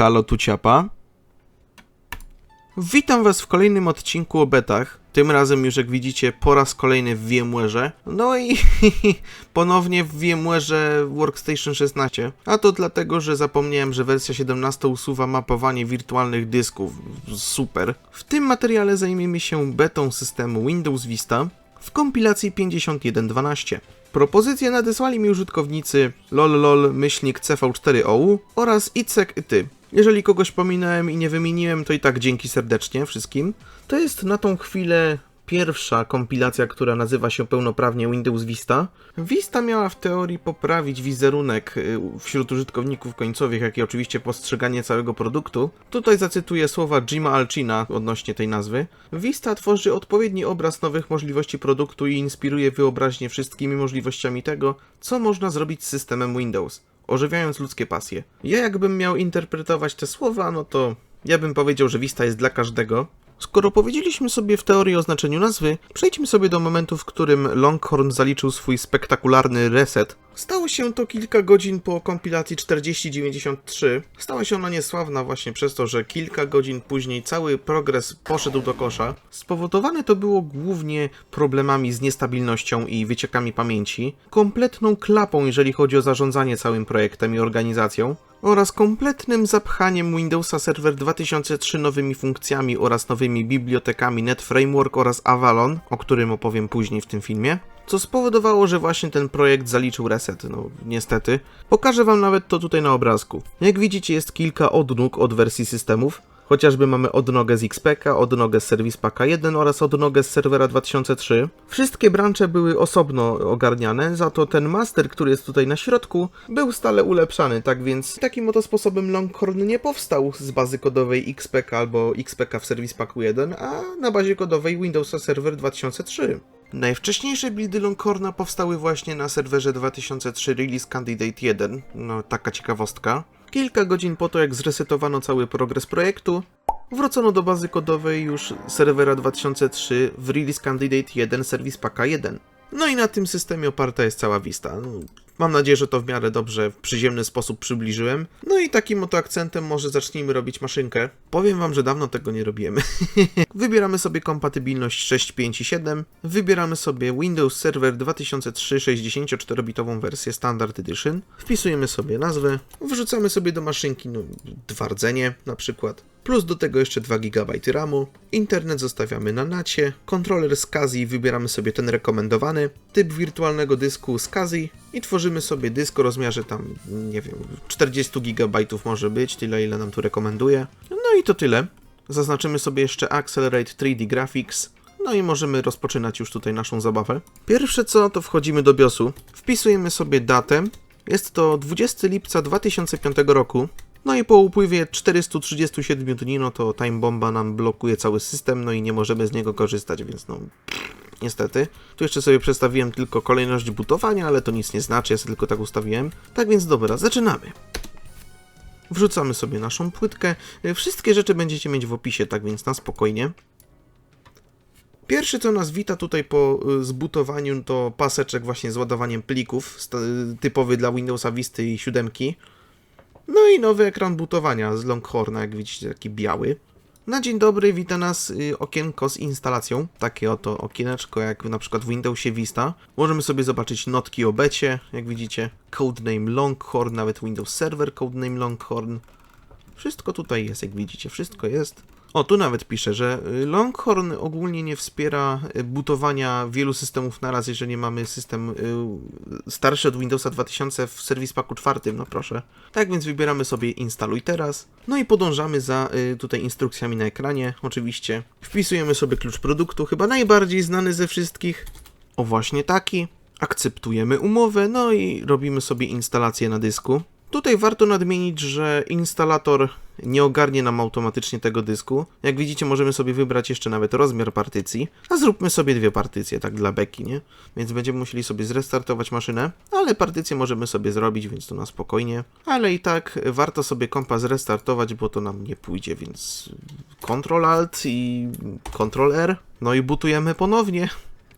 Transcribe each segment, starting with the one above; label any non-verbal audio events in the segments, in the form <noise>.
Halo tu ciapa. Witam was w kolejnym odcinku o betach. Tym razem już jak widzicie po raz kolejny w VMware'ze. No i <laughs> ponownie w VMware'ze Workstation 16. A to dlatego, że zapomniałem, że wersja 17 usuwa mapowanie wirtualnych dysków. Super. W tym materiale zajmiemy się betą systemu Windows Vista w kompilacji 5112. Propozycje nadesłali mi użytkownicy lololol myślnik cv4ou oraz icek ty. Jeżeli kogoś pominąłem i nie wymieniłem, to i tak dzięki serdecznie wszystkim. To jest na tą chwilę pierwsza kompilacja, która nazywa się pełnoprawnie Windows Vista. Vista miała w teorii poprawić wizerunek y, wśród użytkowników końcowych, jak i oczywiście postrzeganie całego produktu. Tutaj zacytuję słowa Jima Alcina odnośnie tej nazwy. Vista tworzy odpowiedni obraz nowych możliwości produktu i inspiruje wyobraźnię wszystkimi możliwościami tego, co można zrobić z systemem Windows ożywiając ludzkie pasje. Ja jakbym miał interpretować te słowa, no to ja bym powiedział, że Vista jest dla każdego. Skoro powiedzieliśmy sobie w teorii o znaczeniu nazwy, przejdźmy sobie do momentu, w którym Longhorn zaliczył swój spektakularny reset. Stało się to kilka godzin po kompilacji 4093. Stała się ona niesławna właśnie przez to, że kilka godzin później cały progres poszedł do kosza. Spowodowane to było głównie problemami z niestabilnością i wyciekami pamięci, kompletną klapą jeżeli chodzi o zarządzanie całym projektem i organizacją, oraz kompletnym zapchaniem Windowsa Server 2003 nowymi funkcjami oraz nowymi bibliotekami NetFramework oraz Avalon, o którym opowiem później w tym filmie, co spowodowało, że właśnie ten projekt zaliczył reset, no niestety. Pokażę wam nawet to tutaj na obrazku. Jak widzicie jest kilka odnóg od wersji systemów, Chociażby mamy odnogę z XPK, odnogę z Service Packa 1 oraz odnogę z serwera 2003. Wszystkie brancze były osobno ogarniane, za to ten master, który jest tutaj na środku, był stale ulepszany, tak więc takim oto sposobem Longhorn nie powstał z bazy kodowej XPK albo XPK w Service Packu 1, a na bazie kodowej Windowsa Server 2003. Najwcześniejsze buildy Longhorna powstały właśnie na serwerze 2003 Release Candidate 1, no taka ciekawostka. Kilka godzin po to, jak zresetowano cały progres projektu, wrócono do bazy kodowej już serwera 2003 w Release Candidate 1 Service Packa 1. No i na tym systemie oparta jest cała Vista. Mam nadzieję, że to w miarę dobrze, w przyziemny sposób przybliżyłem. No i takim oto akcentem może zacznijmy robić maszynkę. Powiem wam, że dawno tego nie robiemy. <laughs> Wybieramy sobie kompatybilność 6, 5 i 7. Wybieramy sobie Windows Server 2003 64-bitową wersję Standard Edition. Wpisujemy sobie nazwę. Wrzucamy sobie do maszynki no, dwa rdzenie na przykład. Plus do tego jeszcze 2 GB RAMu. Internet zostawiamy na nacie. Kontroler SCSI wybieramy sobie ten rekomendowany. Typ wirtualnego dysku SCSI i tworzymy sobie dysk o rozmiarze tam, nie wiem, 40 GB może być, tyle ile nam tu rekomenduje. No i to tyle. Zaznaczymy sobie jeszcze Accelerate 3D Graphics. No i możemy rozpoczynać już tutaj naszą zabawę. Pierwsze co, to wchodzimy do BIOSu. Wpisujemy sobie datę. Jest to 20 lipca 2005 roku. No i po upływie 437 dni, no to time bomba nam blokuje cały system, no i nie możemy z niego korzystać, więc no niestety. Tu jeszcze sobie przestawiłem tylko kolejność butowania, ale to nic nie znaczy, ja sobie tylko tak ustawiłem. Tak więc dobra, zaczynamy. Wrzucamy sobie naszą płytkę. Wszystkie rzeczy będziecie mieć w opisie, tak więc na spokojnie. Pierwszy, co nas wita tutaj po y, zbutowaniu, to paseczek właśnie z ładowaniem plików, sta- typowy dla Windowsa Visty i 7. No i nowy ekran butowania z Longhorna, jak widzicie, taki biały. Na dzień dobry wita nas y, okienko z instalacją. Takie oto okieneczko, jak na przykład w Windowsie Vista. Możemy sobie zobaczyć notki o becie, jak widzicie. Codename Longhorn, nawet Windows Server Codename Longhorn. Wszystko tutaj jest, jak widzicie, wszystko jest. O, tu nawet pisze, że y, Longhorn ogólnie nie wspiera y, butowania wielu systemów naraz, jeżeli mamy system y, starszy od Windowsa 2000 w Service Packu 4, no proszę. Tak więc wybieramy sobie instaluj teraz, no i podążamy za tutaj instrukcjami na ekranie, oczywiście. Wpisujemy sobie klucz produktu, chyba najbardziej znany ze wszystkich. O właśnie taki. Akceptujemy umowę, no i robimy sobie instalację na dysku. Tutaj warto nadmienić, że instalator nie ogarnie nam automatycznie tego dysku. Jak widzicie, możemy sobie wybrać jeszcze nawet rozmiar partycji, a zróbmy sobie dwie partycje, tak dla beki, nie? Więc będziemy musieli sobie zrestartować maszynę, ale partycję możemy sobie zrobić, więc to na spokojnie. Ale i tak warto sobie kompa zrestartować, bo to nam nie pójdzie, więc Ctrl Alt i Ctrl R. No i butujemy ponownie.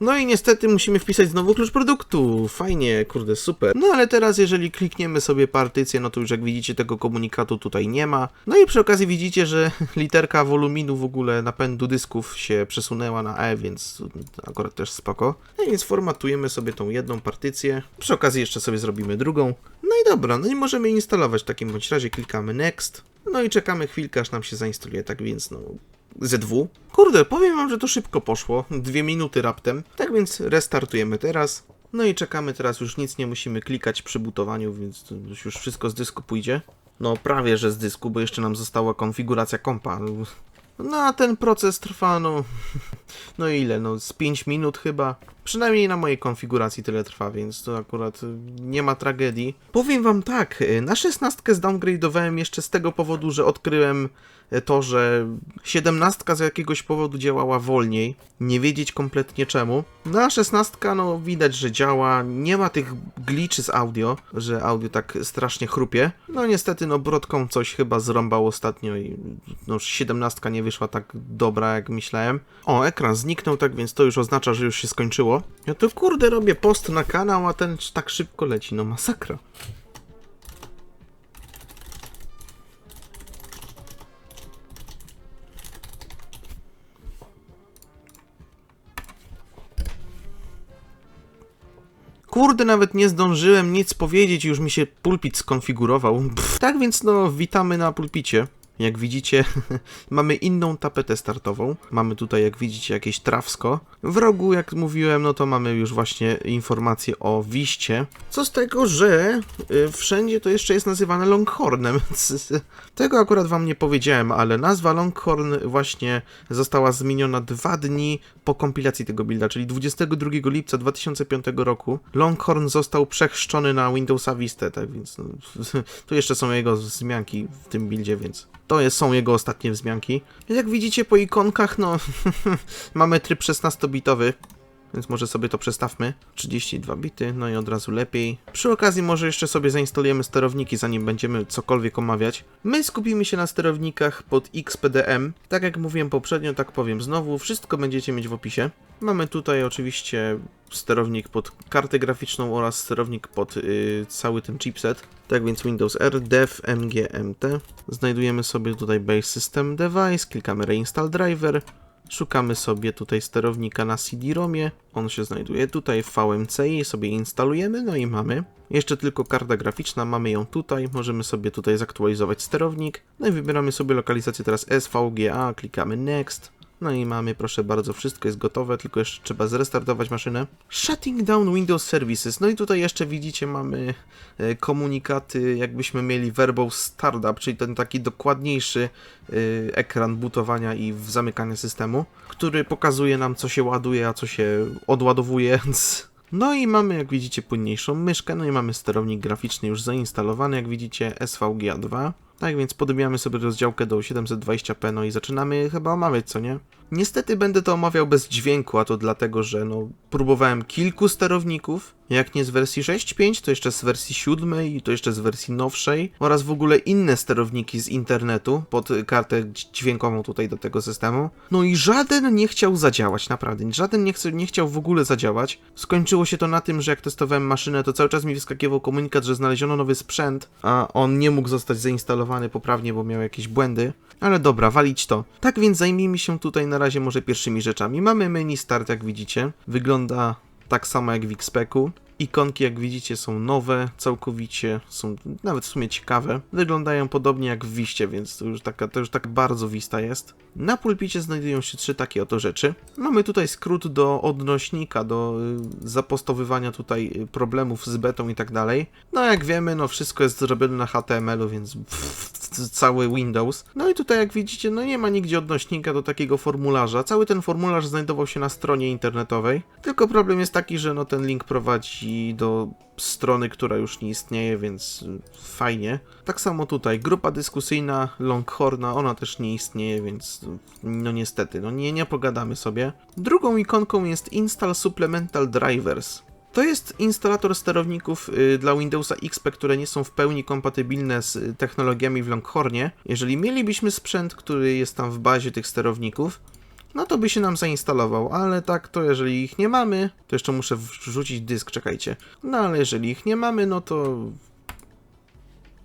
No i niestety musimy wpisać znowu klucz produktu. Fajnie, kurde, super. No ale teraz jeżeli klikniemy sobie partycję, no to już jak widzicie tego komunikatu tutaj nie ma. No i przy okazji widzicie, że <laughs> literka woluminu w ogóle napędu dysków się przesunęła na E, więc akurat też spoko. No więc formatujemy sobie tą jedną partycję. Przy okazji jeszcze sobie zrobimy drugą. No i dobra, no i możemy instalować w takim bądź razie. Klikamy Next. No i czekamy chwilkę, aż nam się zainstaluje, tak więc no... Z2. Kurde, powiem wam, że to szybko poszło. Dwie minuty raptem. Tak więc restartujemy teraz. No i czekamy teraz, już nic nie musimy klikać przy butowaniu, więc już wszystko z dysku pójdzie. No prawie, że z dysku, bo jeszcze nam została konfiguracja kompa. No a ten proces trwa, no... <laughs> No ile? No z 5 minut chyba. Przynajmniej na mojej konfiguracji tyle trwa, więc to akurat nie ma tragedii. Powiem wam tak, y, na 16 zdowngrade'owałem jeszcze z tego powodu, że odkryłem to, że 17 z jakiegoś powodu działała wolniej, nie wiedzieć kompletnie czemu. No a 16 no widać, że działa, nie ma tych glitchy z audio, że audio tak strasznie chrupie. No niestety no Brodką coś chyba zrąbał ostatnio i no 17 nie wyszła tak dobra jak myślałem. O, ekran zniknął, tak więc to już oznacza, że już się skończyło. Ja to kurde robię post na kanał, a ten tak szybko leci, no masakra. Kurde, nawet nie zdążyłem nic powiedzieć, już mi się pulpit skonfigurował. Pff, tak więc no, witamy na pulpicie. Jak widzicie, <laughs> mamy inną tapetę startową. Mamy tutaj, jak widzicie, jakieś trawsko. W rogu, jak mówiłem, no to mamy już właśnie informacje o wiście. Co z tego, że y, wszędzie to jeszcze jest nazywane Longhornem. <laughs> Tego akurat wam nie powiedziałem, ale nazwa Longhorn właśnie została zmieniona dwa dni po kompilacji tego builda, czyli 22 lipca 2005 roku. Longhorn został przechrzczony na Windowsa Vista, tak więc no, <laughs> tu jeszcze są jego wzmianki w tym buildzie, więc to jest, są jego ostatnie wzmianki. Jak widzicie po ikonkach, no <laughs> mamy tryb 16-bitowy, więc może sobie to przestawmy. 32 bity, no i od razu lepiej. Przy okazji może jeszcze sobie zainstalujemy sterowniki, zanim będziemy cokolwiek omawiać. My skupimy się na sterownikach pod XPDM. Tak jak mówiłem poprzednio, tak powiem znowu, wszystko będziecie mieć w opisie. Mamy tutaj oczywiście sterownik pod kartę graficzną oraz sterownik pod yy, cały ten chipset. Tak więc Windows R, Dev, MGMT. Znajdujemy sobie tutaj Base System Device, klikamy Reinstall Driver. Szukamy sobie tutaj sterownika na CD-ROMie. On się znajduje tutaj w VMCI, sobie instalujemy, no i mamy. Jeszcze tylko karta graficzna, mamy ją tutaj. Możemy sobie tutaj zaktualizować sterownik. No i wybieramy sobie lokalizację teraz SVGA, klikamy Next. No i mamy, proszę bardzo, wszystko jest gotowe, tylko jeszcze trzeba zrestartować maszynę. Shutting down Windows Services. No i tutaj jeszcze widzicie, mamy e, komunikaty, jakbyśmy mieli Verbal Startup, czyli ten taki dokładniejszy e, ekran butowania i zamykania systemu, który pokazuje nam, co się ładuje, a co się odładowuje. No i mamy, jak widzicie, płynniejszą myszkę, no i mamy sterownik graficzny już zainstalowany, jak widzicie, SVGA 2. Tak więc podbijamy sobie rozdziałkę do 720p, no i zaczynamy chyba omawiać, co nie? Niestety będę to omawiał bez dźwięku, a to dlatego, że no, próbowałem kilku sterowników, jak nie z wersji 6.5, to jeszcze z wersji 7 i to jeszcze z wersji nowszej oraz w ogóle inne sterowniki z internetu pod kartę dźwiękową tutaj do tego systemu. No i żaden nie chciał zadziałać, naprawdę. Żaden nie, chce, nie chciał w ogóle zadziałać. Skończyło się to na tym, że jak testowałem maszynę, to cały czas mi wyskakiwał komunikat, że znaleziono nowy sprzęt, a on nie mógł zostać zainstalowany poprawnie, bo miał jakieś błędy. Ale dobra, walić to. Tak więc zajmijmy się tutaj na razie może pierwszymi rzeczami. Mamy menu start, jak widzicie. Wygląda tak samo jak w XPEC-u. Ikonki, jak widzicie, są nowe, całkowicie, są nawet w sumie ciekawe. Wyglądają podobnie jak w Wiście, więc to już taka, to już tak bardzo Wista jest. Na pulpicie znajdują się trzy takie oto rzeczy. Mamy tutaj skrót do odnośnika, do y, zapostowywania tutaj y, problemów z betą i tak dalej. No jak wiemy, no wszystko jest zrobione na HTML-u, więc pff, cały Windows. No i tutaj jak widzicie, no nie ma nigdzie odnośnika do takiego formularza. Cały ten formularz znajdował się na stronie internetowej. Tylko problem jest taki, że no ten link prowadzi do strony, która już nie istnieje, więc fajnie. Tak samo tutaj, grupa dyskusyjna Longhorna, ona też nie istnieje, więc no niestety, no nie, nie pogadamy sobie. Drugą ikonką jest Install Supplemental Drivers. To jest instalator sterowników y, dla Windowsa XP, które nie są w pełni kompatybilne z y, technologiami w Longhornie. Jeżeli mielibyśmy sprzęt, który jest tam w bazie tych sterowników, no to by się nam zainstalował, ale tak to jeżeli ich nie mamy, to jeszcze muszę wrzucić dysk, czekajcie. No ale jeżeli ich nie mamy, no to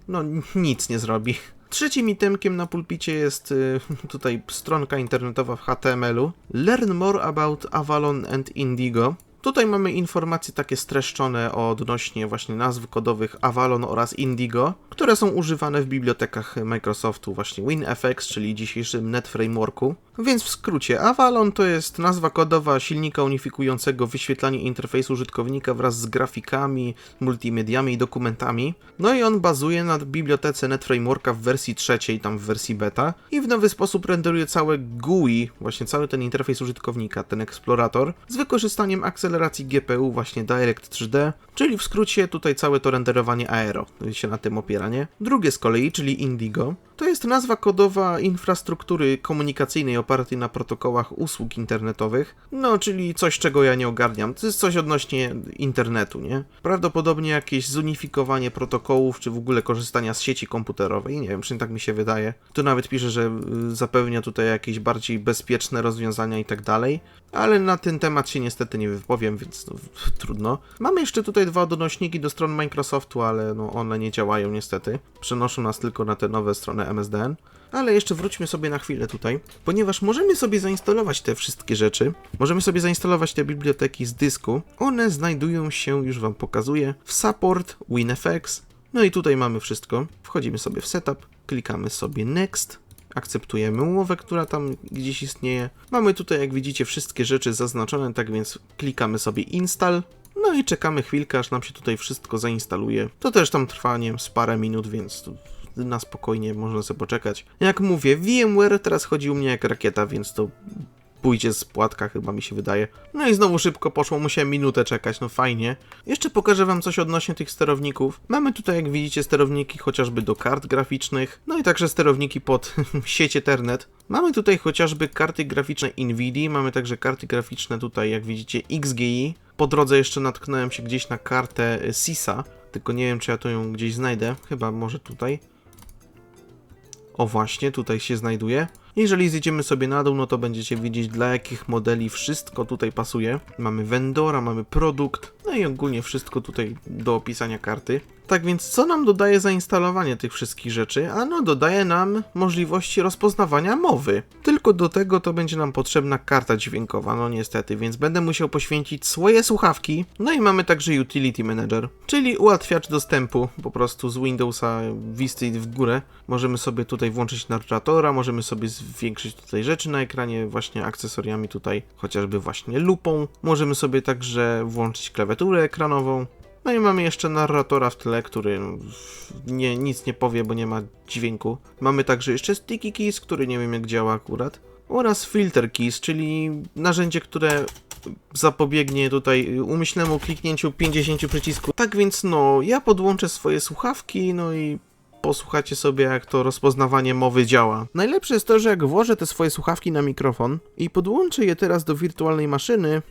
no nic nie zrobi. Trzecim itemkiem na pulpicie jest y, <laughs> tutaj stronka internetowa w HTML-u. Learn more about Avalon and Indigo. Tutaj mamy informacje takie streszczone odnośnie właśnie nazw kodowych Avalon oraz Indigo, które są używane w bibliotekach Microsoftu, właśnie WinFX, czyli dzisiejszym Net Frameworku. Więc w skrócie, Avalon to jest nazwa kodowa silnika unifikującego wyświetlanie interfejsu użytkownika wraz z grafikami, multimediami i dokumentami. No i on bazuje na bibliotece Net Frameworka w wersji trzeciej, tam w wersji beta i w nowy sposób renderuje całe GUI, właśnie cały ten interfejs użytkownika, ten eksplorator, z wykorzystaniem akceleracji GPU, właśnie Direct 3D, czyli w skrócie tutaj całe to renderowanie aero się na tym opiera, nie? Drugie z kolei, czyli Indigo, to jest nazwa kodowa infrastruktury komunikacyjnej opartej na protokołach usług internetowych, no czyli coś, czego ja nie ogarniam. To jest coś odnośnie internetu, nie? Prawdopodobnie jakieś zunifikowanie protokołów, czy w ogóle korzystania z sieci komputerowej, nie wiem, przynajmniej tak mi się wydaje. Tu nawet pisze, że y, zapewnia tutaj jakieś bardziej bezpieczne rozwiązania i tak dalej, ale na ten temat się niestety nie wypowiem, więc no, <laughs> trudno. Mamy jeszcze tutaj dwa donośniki do stron Microsoftu, ale no, one nie działają niestety. Przenoszą nas tylko na te nowe strony MSDN. Ale jeszcze wróćmy sobie na chwilę tutaj, ponieważ możemy sobie zainstalować te wszystkie rzeczy. Możemy sobie zainstalować te biblioteki z dysku. One znajdują się, już Wam pokazuję, w Support, WinFX. No i tutaj mamy wszystko. Wchodzimy sobie w Setup, klikamy sobie Next, akceptujemy umowę, która tam gdzieś istnieje. Mamy tutaj, jak widzicie, wszystkie rzeczy zaznaczone, tak więc klikamy sobie Install. No i czekamy chwilkę, aż nam się tutaj wszystko zainstaluje. To też tam trwa, nie wiem, z parę minut, więc na spokojnie można sobie poczekać. Jak mówię, VMware teraz chodzi u mnie jak rakieta, więc to pójdzie z płatka, chyba mi się wydaje. No i znowu szybko poszło, musiałem minutę czekać, no fajnie. Jeszcze pokażę wam coś odnośnie tych sterowników. Mamy tutaj, jak widzicie, sterowniki chociażby do kart graficznych, no i także sterowniki pod <laughs> sieć Ethernet. Mamy tutaj chociażby karty graficzne NVIDIA, mamy także karty graficzne tutaj, jak widzicie, XGI. Po drodze jeszcze natknąłem się gdzieś na kartę SISA, tylko nie wiem, czy ja to ją gdzieś znajdę. Chyba może tutaj. O właśnie, tutaj się znajduje. Jeżeli zjedziemy sobie na dół, no to będziecie widzieć dla jakich modeli wszystko tutaj pasuje. Mamy vendora, mamy produkt, no i ogólnie wszystko tutaj do opisania karty. Tak więc co nam dodaje zainstalowanie tych wszystkich rzeczy? Ano dodaje nam możliwości rozpoznawania mowy. Tylko do tego to będzie nam potrzebna karta dźwiękowa, no niestety, więc będę musiał poświęcić swoje słuchawki. No i mamy także Utility Manager, czyli ułatwiacz dostępu po prostu z Windowsa Vista w górę. Możemy sobie tutaj włączyć narratora, możemy sobie zwiększyć tutaj rzeczy na ekranie właśnie akcesoriami tutaj, chociażby właśnie lupą. Możemy sobie także włączyć klawiaturę ekranową. No i mamy jeszcze narratora w tle, który nie, nic nie powie, bo nie ma dźwięku. Mamy także jeszcze sticky keys, który nie wiem jak działa akurat. Oraz filter keys, czyli narzędzie, które zapobiegnie tutaj umyślnemu kliknięciu 50 przycisków. Tak więc no, ja podłączę swoje słuchawki, no i posłuchacie sobie, jak to rozpoznawanie mowy działa. Najlepsze jest to, że jak włożę te swoje słuchawki na mikrofon i podłączę je teraz do wirtualnej maszyny,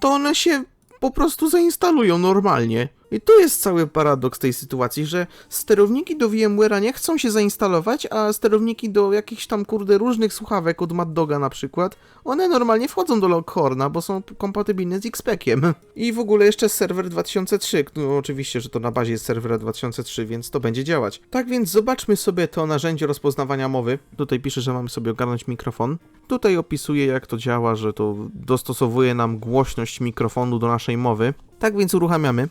to one się po prostu zainstalują normalnie. I tu jest cały paradoks tej sytuacji, że sterowniki do VMware'a nie chcą się zainstalować, a sterowniki do jakichś tam kurde różnych słuchawek od Mad Doga na przykład, one normalnie wchodzą do Loghorna, bo są kompatybilne z XPECiem. I w ogóle jeszcze serwer 2003, no oczywiście, że to na bazie jest serwera 2003, więc to będzie działać. Tak więc zobaczmy sobie to narzędzie rozpoznawania mowy. Tutaj pisze, że mamy sobie ogarnąć mikrofon. Tutaj opisuje jak to działa, że to dostosowuje nam głośność mikrofonu do naszej mowy. Tak więc uruchamiamy.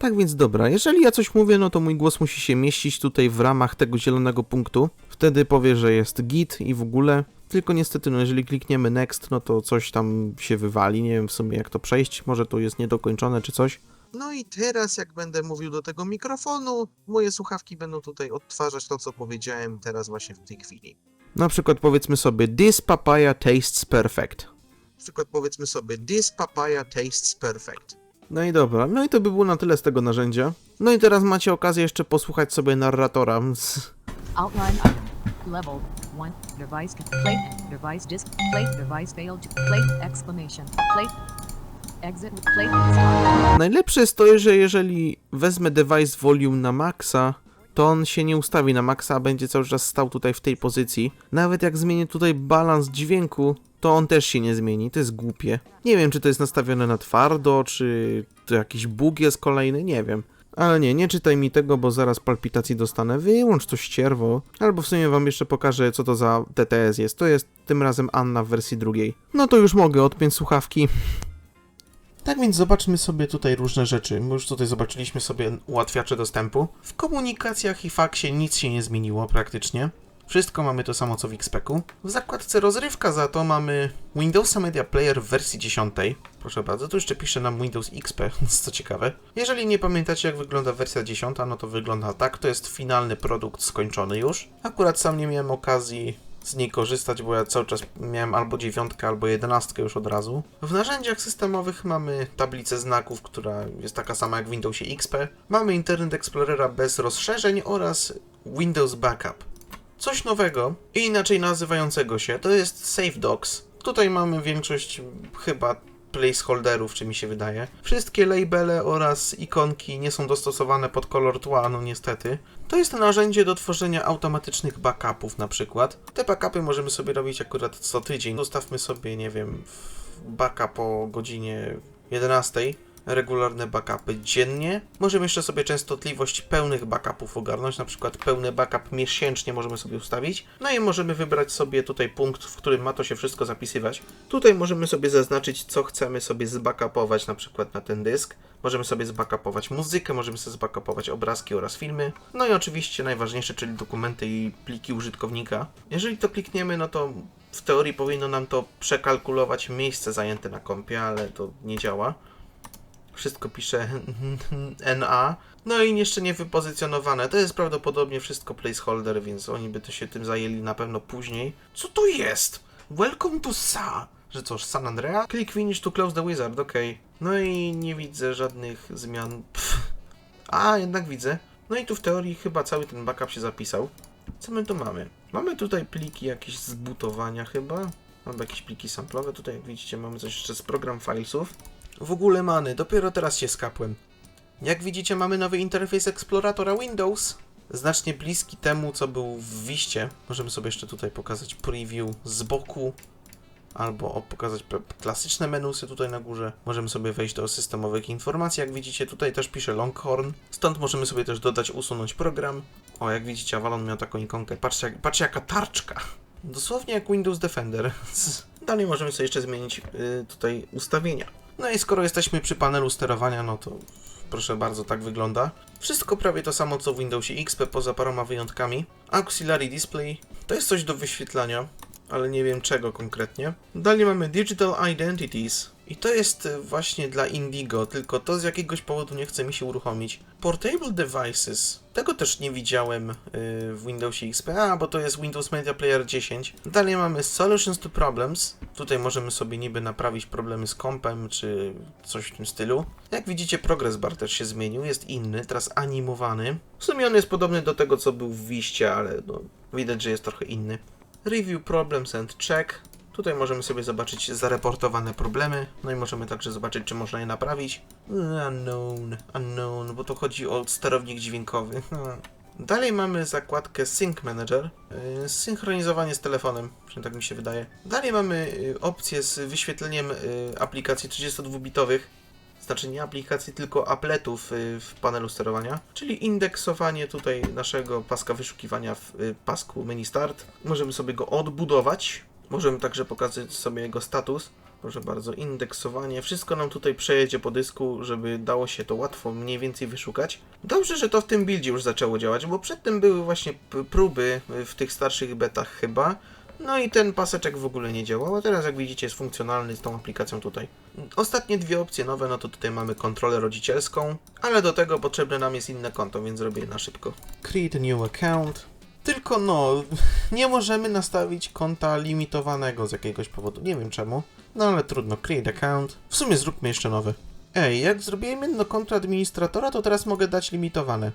Tak więc dobra, jeżeli ja coś mówię, no to mój głos musi się mieścić tutaj w ramach tego zielonego punktu. Wtedy powie, że jest git i w ogóle. Tylko niestety, no jeżeli klikniemy next, no to coś tam się wywali. Nie wiem w sumie jak to przejść, może to jest niedokończone czy coś. No i teraz jak będę mówił do tego mikrofonu, moje słuchawki będą tutaj odtwarzać to, co powiedziałem teraz właśnie w tej chwili. Na przykład powiedzmy sobie This papaya tastes perfect. Na przykład powiedzmy sobie This papaya tastes perfect. No i dobra, no i to by było na tyle z tego narzędzia. No i teraz macie okazję jeszcze posłuchać sobie narratora. z- Outline. Level 1. Device plate. Device disk. Plate. Device failed. Plate. Exclamation. Plate. Exit. Najlepsze jest to, że jeżeli wezmę device volume na maksa, to on się nie ustawi na maksa, a będzie cały czas stał tutaj w tej pozycji. Nawet jak zmienię tutaj balans dźwięku, to on też się nie zmieni. To jest głupie. Nie wiem, czy to jest nastawione na twardo, czy to jakiś bug jest kolejny, nie wiem. Ale nie, nie czytaj mi tego, bo zaraz palpitacji dostanę. Wyłącz to ścierwo. Albo w sumie wam jeszcze pokażę, co to za TTS jest. To jest tym razem Anna w wersji drugiej. No to już mogę odpiąć słuchawki. Tak więc zobaczmy sobie tutaj różne rzeczy. My już tutaj zobaczyliśmy sobie ułatwiacze dostępu. W komunikacjach i faksie nic się nie zmieniło praktycznie. Wszystko mamy to samo co w XP-ku. W zakładce rozrywka za to mamy Windowsa Media Player w wersji 10. Proszę bardzo, tu jeszcze pisze nam Windows XP, <laughs> co ciekawe. Jeżeli nie pamiętacie jak wygląda wersja 10, no to wygląda tak. To jest finalny produkt skończony już. Akurat sam nie miałem okazji z niej korzystać, bo ja cały czas miałem albo dziewiątkę, albo jedenastkę już od razu. W narzędziach systemowych mamy tablicę znaków, która jest taka sama jak w Windowsie XP. Mamy Internet Explorera bez rozszerzeń oraz Windows Backup. Coś nowego i inaczej nazywającego się to jest Save Docs. Tutaj mamy większość chyba placeholderów, czy mi się wydaje. Wszystkie labele oraz ikonki nie są dostosowane pod kolor tła, no niestety. To jest narzędzie do tworzenia automatycznych backupów na przykład. Te backupy możemy sobie robić akurat co tydzień. Zostawmy sobie, nie wiem, backup o godzinie 11 regularne backupy dziennie. Możemy jeszcze sobie częstotliwość pełnych backupów ogarnąć, na przykład pełny backup miesięcznie możemy sobie ustawić. No i możemy wybrać sobie tutaj punkt, w którym ma to się wszystko zapisywać. Tutaj możemy sobie zaznaczyć, co chcemy sobie zbackupować na przykład na ten dysk. Możemy sobie zbackupować muzykę, możemy sobie zbackupować obrazki oraz filmy. No i oczywiście najważniejsze, czyli dokumenty i pliki użytkownika. Jeżeli to klikniemy, no to w teorii powinno nam to przekalkulować miejsce zajęte na kompie, ale to nie działa wszystko pisze <laughs> NA. No i jeszcze nie wypozycjonowane. To jest prawdopodobnie wszystko placeholder, więc oni by to się tym zajęli na pewno później. Co to jest? Welcome to SA. Że co, San Andrea? Click finish to close the wizard, okej. No i nie widzę żadnych zmian. Pff. A, jednak widzę. No i tu w teorii chyba cały ten backup się zapisał. Co my tu mamy? Mamy tutaj pliki jakieś z butowania chyba. Albo jakieś pliki samplowe. Tutaj jak widzicie mamy coś jeszcze z program filesów. W ogóle many, dopiero teraz się skapłem. Jak widzicie, mamy nowy interfejs eksploratora Windows. Znacznie bliski temu, co był w Wiście. Możemy sobie jeszcze tutaj pokazać preview z boku. Albo pokazać klasyczne menusy tutaj na górze. Możemy sobie wejść do systemowych informacji. Jak widzicie, tutaj też pisze Longhorn. Stąd możemy sobie też dodać, usunąć program. O, jak widzicie, Avalon miał taką ikonkę. Patrzcie, patrzcie jaka tarczka. Dosłownie jak Windows Defender. <laughs> Dalej możemy sobie jeszcze zmienić y, tutaj ustawienia. No i skoro jesteśmy przy panelu sterowania, no to proszę bardzo, tak wygląda. Wszystko prawie to samo co w Windowsie XP, poza paroma wyjątkami. Auxiliary Display to jest coś do wyświetlania, ale nie wiem czego konkretnie. Dalej mamy Digital Identities. I to jest y, właśnie dla Indigo, tylko to z jakiegoś powodu nie chce mi się uruchomić. Portable Devices. Tego też nie widziałem y, w Windowsie XP, a bo to jest Windows Media Player 10. Dalej mamy Solutions to Problems. Tutaj możemy sobie niby naprawić problemy z kompem, czy coś w tym stylu. Jak widzicie, progress bar też się zmienił, jest inny, teraz animowany. W sumie on jest podobny do tego, co był w Wiście, ale no, widać, że jest trochę inny. Review Problems and Check. Tutaj możemy sobie zobaczyć zareportowane problemy, no i możemy także zobaczyć, czy można je naprawić. Unknown, unknown, bo to chodzi o sterownik dźwiękowy. <laughs> Dalej mamy zakładkę Sync Manager, yy, synchronizowanie z telefonem, przynajmniej tak mi się wydaje. Dalej mamy yy, opcję z wyświetleniem yy, aplikacji 32-bitowych, znaczy nie aplikacji, tylko appletów w panelu sterowania, czyli indeksowanie tutaj naszego paska wyszukiwania w pasku menu start. Możemy sobie go odbudować, możemy także pokazać sobie jego status. Proszę bardzo, indeksowanie. Wszystko nam tutaj przejedzie po dysku, żeby dało się to łatwo mniej więcej wyszukać. Dobrze, że to w tym buildzie już zaczęło działać, bo przedtem były właśnie próby w tych starszych betach chyba. No i ten paseczek w ogóle nie działał, a teraz jak widzicie jest funkcjonalny z tą aplikacją tutaj. Ostatnie dwie opcje nowe, no to tutaj mamy kontrolę rodzicielską, ale do tego potrzebne nam jest inne konto, więc zrobię je na szybko. Create new account. Tylko no, nie możemy nastawić konta limitowanego z jakiegoś powodu, nie wiem czemu. No ale trudno, create account. W sumie zróbmy jeszcze nowy. Ej, jak zrobiłem jedno konto administratora, to teraz mogę dać limitowane.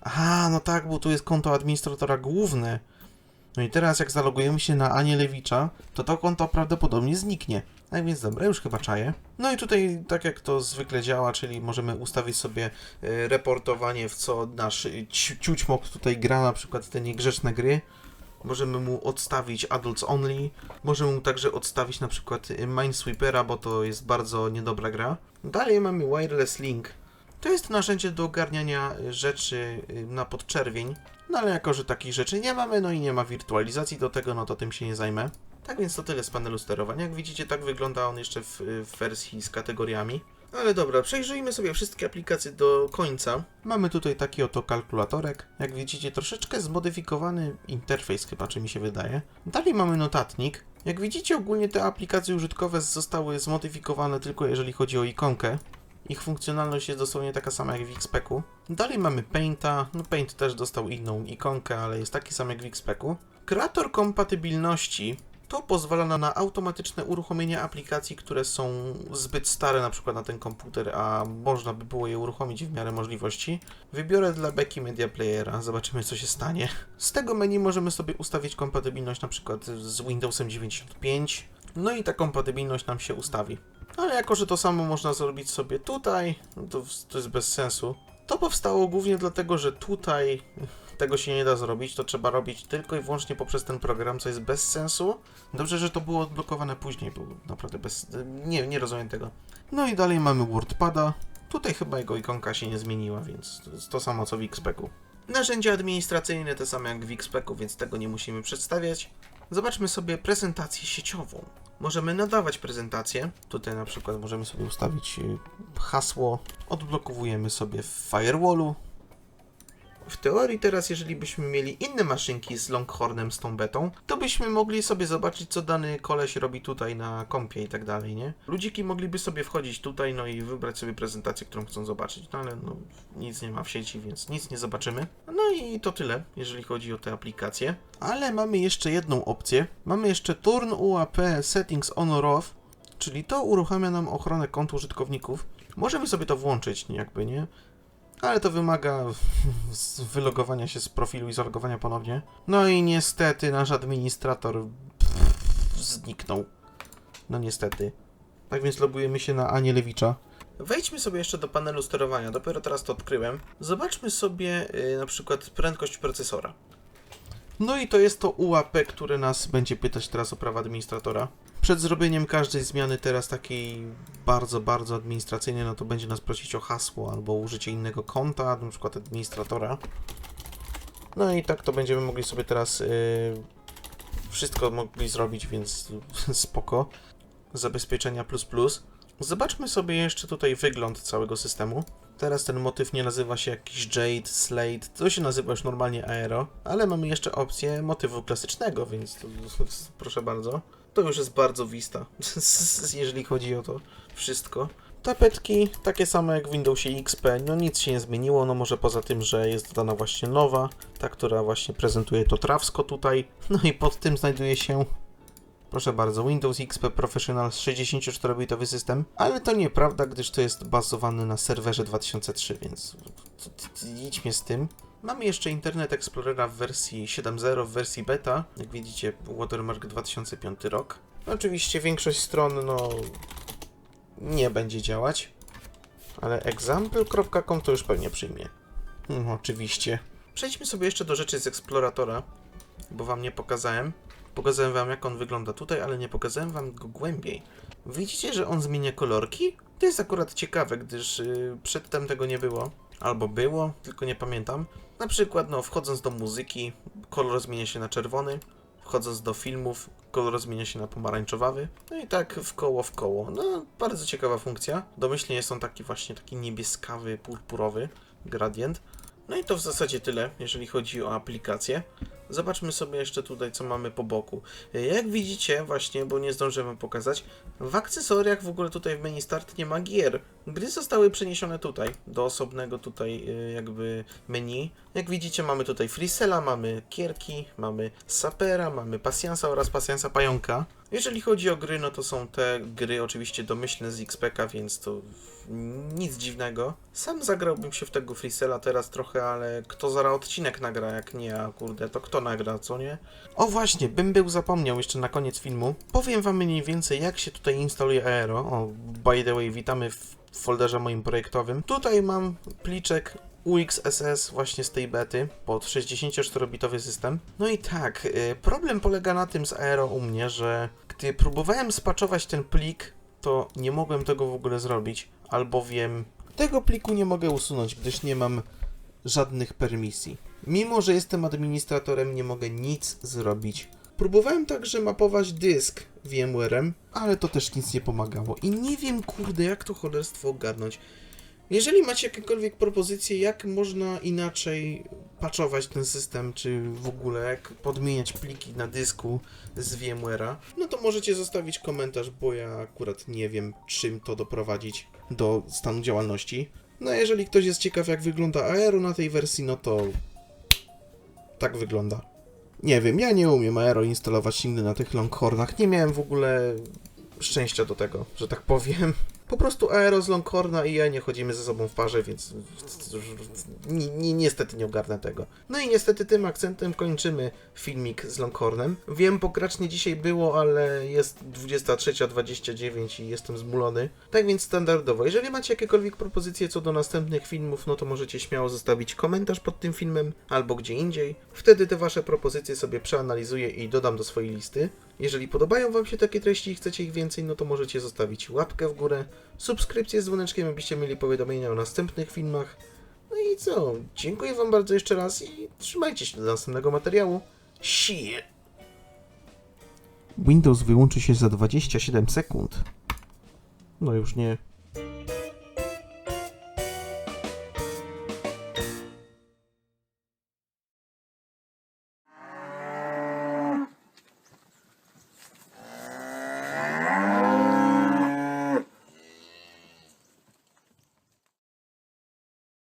Aha, no tak, bo tu jest konto administratora główne. No i teraz jak zalogujemy się na Anielewicza, to to konto prawdopodobnie zniknie. Tak więc dobra, już chyba czaję. No i tutaj tak jak to zwykle działa, czyli możemy ustawić sobie e, reportowanie w co nasz e, ci- ciućmok tutaj gra na przykład te niegrzeczne gry. Możemy mu odstawić Adults Only. Możemy mu także odstawić na przykład y, Minesweepera, bo to jest bardzo niedobra gra. Dalej mamy Wireless Link. To jest narzędzie do ogarniania rzeczy na podczerwień. No ale jako, że takich rzeczy nie mamy, no i nie ma wirtualizacji do tego, no to tym się nie zajmę. Tak więc to tyle z panelu sterowania. Jak widzicie, tak wygląda on jeszcze w, w wersji z kategoriami. Ale dobra, przejrzyjmy sobie wszystkie aplikacje do końca. Mamy tutaj taki oto kalkulatorek. Jak widzicie, troszeczkę zmodyfikowany interfejs chyba, czy mi się wydaje. Dalej mamy notatnik. Jak widzicie, ogólnie te aplikacje użytkowe zostały zmodyfikowane tylko jeżeli chodzi o ikonkę. Ich funkcjonalność jest dosłownie taka sama jak w XPEC-u. Dalej mamy Painta. No Paint też dostał inną ikonkę, ale jest taki sam jak w XPEC-u. Kreator kompatybilności to pozwala na, automatyczne uruchomienie aplikacji, które są zbyt stare na przykład na ten komputer, a można by było je uruchomić w miarę możliwości. Wybiorę dla Becky Media Playera, zobaczymy co się stanie. Z tego menu możemy sobie ustawić kompatybilność na przykład z Windowsem 95, no i ta kompatybilność nam się ustawi. Ale jako, że to samo można zrobić sobie tutaj, to, to jest bez sensu. To powstało głównie dlatego, że tutaj tego się nie da zrobić, to trzeba robić tylko i wyłącznie poprzez ten program, co jest bez sensu. Dobrze, że to było odblokowane później, był naprawdę bez... Nie, nie rozumiem tego. No i dalej mamy WordPada. Tutaj chyba jego ikonka się nie zmieniła, więc to samo co w XPEC-u. Narzędzia administracyjne te same jak w XPEC-u, więc tego nie musimy przedstawiać. Zobaczmy sobie prezentację sieciową. Możemy nadawać prezentację. Tutaj na przykład możemy sobie ustawić y, hasło. Odblokowujemy sobie w firewallu. W teorii teraz, jeżeli byśmy mieli inne maszynki z Longhornem, z tą betą, to byśmy mogli sobie zobaczyć, co dany koleś robi tutaj na kompie i tak dalej, nie? Ludziki mogliby sobie wchodzić tutaj, no i wybrać sobie prezentację, którą chcą zobaczyć, no ale no, nic nie ma w sieci, więc nic nie zobaczymy. No i to tyle, jeżeli chodzi o te aplikacje. Ale mamy jeszcze jedną opcję. Mamy jeszcze Turn UAP Settings On or Off, czyli to uruchamia nam ochronę kont użytkowników. Możemy sobie to włączyć, jakby, nie? Ale to wymaga <laughs> wylogowania się z profilu i zalogowania ponownie. No i niestety nasz administrator pff, zniknął. No niestety. Tak więc logujemy się na Anielewicza. Wejdźmy sobie jeszcze do panelu sterowania, dopiero teraz to odkryłem. Zobaczmy sobie y, na przykład prędkość procesora. No i to jest to UAP, które nas będzie pytać teraz o prawa administratora. Przed zrobieniem każdej zmiany teraz takiej bardzo, bardzo administracyjnej, no to będzie nas prosić o hasło albo użycie innego konta, na przykład administratora. No i tak to będziemy mogli sobie teraz yy, wszystko mogli zrobić, więc <laughs> spoko. Zabezpieczenia plus plus. Zobaczmy sobie jeszcze tutaj wygląd całego systemu. Teraz ten motyw nie nazywa się jakiś Jade, Slate, to się nazywa już normalnie Aero, ale mamy jeszcze opcję motywu klasycznego, więc to, <laughs> proszę bardzo. To już jest bardzo Vista, jeżeli chodzi o to wszystko. Tapetki takie same jak w Windowsie XP, no nic się nie zmieniło, no może poza tym, że jest dodana właśnie nowa, ta, która właśnie prezentuje to trawsko tutaj, no i pod tym znajduje się Proszę bardzo, Windows XP Professional 64-bitowy system, ale to nieprawda, gdyż to jest bazowany na serwerze 2003, więc idźmy z tym. Mamy jeszcze Internet Explorera w wersji 7.0, w wersji beta, jak widzicie Watermark 2005 rok. Oczywiście większość stron, no, nie będzie działać, ale example.com to już pewnie przyjmie. Hmm, oczywiście. Przejdźmy sobie jeszcze do rzeczy z Exploratora, bo wam nie pokazałem. Pokazałem wam, jak on wygląda tutaj, ale nie pokazałem wam go głębiej. Widzicie, że on zmienia kolorki? To jest akurat ciekawe, gdyż yy, przedtem tego nie było. Albo było, tylko nie pamiętam. Na przykład, no, wchodząc do muzyki, kolor zmienia się na czerwony. Wchodząc do filmów, kolor zmienia się na pomarańczowawy. No i tak w koło, w koło. No, bardzo ciekawa funkcja. Domyślnie jest on taki właśnie, taki niebieskawy, purpurowy gradient. No i to w zasadzie tyle, jeżeli chodzi o aplikację. Zobaczmy sobie jeszcze tutaj, co mamy po boku. Jak widzicie, właśnie, bo nie zdążymy pokazać, w akcesoriach w ogóle tutaj w menu start nie ma gier. Gry zostały przeniesione tutaj, do osobnego tutaj y, jakby menu. Jak widzicie, mamy tutaj Freesela, mamy Kierki, mamy Sapera, mamy Pasjansa oraz Pasjansa Pająka. Jeżeli chodzi o gry, no to są te gry oczywiście domyślne z XPK, więc to nic dziwnego. Sam zagrałbym się w tego Freesela teraz trochę, ale kto zaraz odcinek nagra, jak nie ja, kurde, to kto nagra, co nie? O właśnie, bym był zapomniał jeszcze na koniec filmu. Powiem wam mniej więcej, jak się tutaj instaluje Aero. O, by the way, witamy w folderze moim projektowym. Tutaj mam pliczek UXSS właśnie z tej bety pod 64-bitowy system. No i tak, y, problem polega na tym z Aero u mnie, że gdy próbowałem spaczować ten plik, to nie mogłem tego w ogóle zrobić, albowiem tego pliku nie mogę usunąć, gdyż nie mam żadnych permisji. Mimo, że jestem administratorem, nie mogę nic zrobić. Próbowałem także mapować dysk VMware'em, ale to też nic nie pomagało. I nie wiem, kurde, jak to cholerstwo ogarnąć. Jeżeli macie jakiekolwiek propozycje, jak można inaczej patchować ten system, czy w ogóle jak podmieniać pliki na dysku z VMware'a, no to możecie zostawić komentarz, bo ja akurat nie wiem, czym to doprowadzić do stanu działalności. No a jeżeli ktoś jest ciekaw, jak wygląda Aero na tej wersji, no to tak wygląda. Nie wiem, ja nie umiem Aero instalować nigdy na tych Longhornach. Nie miałem w ogóle szczęścia do tego, że tak powiem. Po prostu Aero z Longhorna i ja nie chodzimy ze sobą w parze, więc ni, ni, niestety nie ogarnę tego. No i niestety tym akcentem kończymy filmik z Longhornem. Wiem, pokracznie dzisiaj było, ale jest 23.29 i jestem zmulony. Tak więc standardowo. Jeżeli macie jakiekolwiek propozycje co do następnych filmów, no to możecie śmiało zostawić komentarz pod tym filmem albo gdzie indziej. Wtedy te wasze propozycje sobie przeanalizuję i dodam do swojej listy. Jeżeli podobają Wam się takie treści i chcecie ich więcej, no to możecie zostawić łapkę w górę, subskrypcję z dzwoneczkiem, abyście mieli powiadomienia o następnych filmach. No i co? Dziękuję Wam bardzo jeszcze raz i trzymajcie się do następnego materiału. Shit! Windows wyłączy się za 27 sekund. No już nie.